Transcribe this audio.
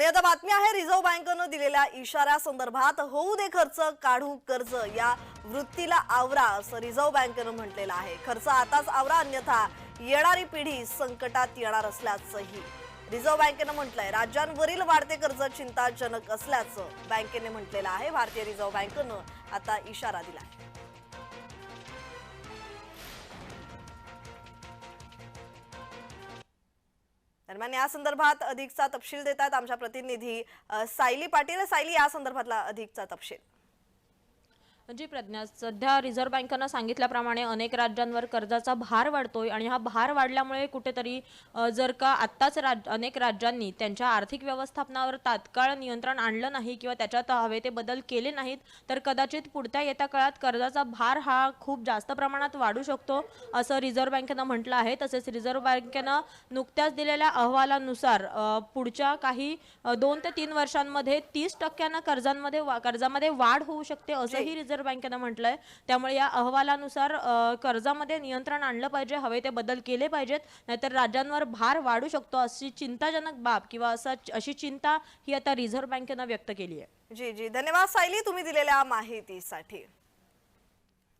आणि आता बातमी आहे रिझर्व्ह बँकेनं दिलेल्या इशाऱ्या संदर्भात होऊ दे खर्च काढू कर्ज या वृत्तीला आवरा असं रिझर्व्ह बँकेनं म्हटलेलं आहे. खर्च आताच आवरा अन्यथा येणारी पिढी संकटात येणार असल्याचंही रिझर्व्ह बँकेनं म्हटलंय. राज्यांवरील वाढते कर्ज चिंताजनक असल्याचं बँकेने म्हटलेलं आहे. भारतीय रिझर्व्ह बँकेनं आता इशारा दिला आहे दरम्यान या संदर्भात अधिकचा तपशील देतात आमच्या प्रतिनिधी सायली पाटील. सायली या संदर्भातला अधिकचा तपशील. जी प्रज्ञा सध्या रिझर्व्ह बँकेनं सांगितल्याप्रमाणे अनेक राज्यांवर कर्जाचा भार वाढतोय आणि हा भार वाढल्यामुळे कुठेतरी जर का आत्ताच राज अनेक राज्यांनी त्यांच्या आर्थिक व्यवस्थापनावर तात्काळ नियंत्रण आणलं नाही किंवा त्याच्यात हवे ते बदल केले नाहीत तर कदाचित पुढच्या येत्या काळात कर्जाचा भार हा खूप जास्त प्रमाणात वाढू शकतो असं रिझर्व्ह बँकेनं म्हटलं आहे. तसेच रिझर्व्ह बँकेनं नुकत्याच दिलेल्या अहवालानुसार पुढच्या काही दोन ते तीन वर्षांमध्ये तीस टक्क्यानं कर्जांमध्ये वा- कर्जामध्ये वाढ होऊ शकते असंही रिझर्व्ह बँकेनं म्हटलंय. त्यामुळे या अहवालानुसार कर्जामध्ये नियंत्रण आणलं पाहिजे हवे ते बदल केले पाहिजेत नाहीतर राज्यांवर भार वाढू शकतो अशी चिंताजनक बाब किंवा असा अशी चिंता ही आता रिझर्व्ह बँकेनं व्यक्त केली आहे जी जी. धन्यवाद सायली तुम्ही दिलेल्या माहितीसाठी.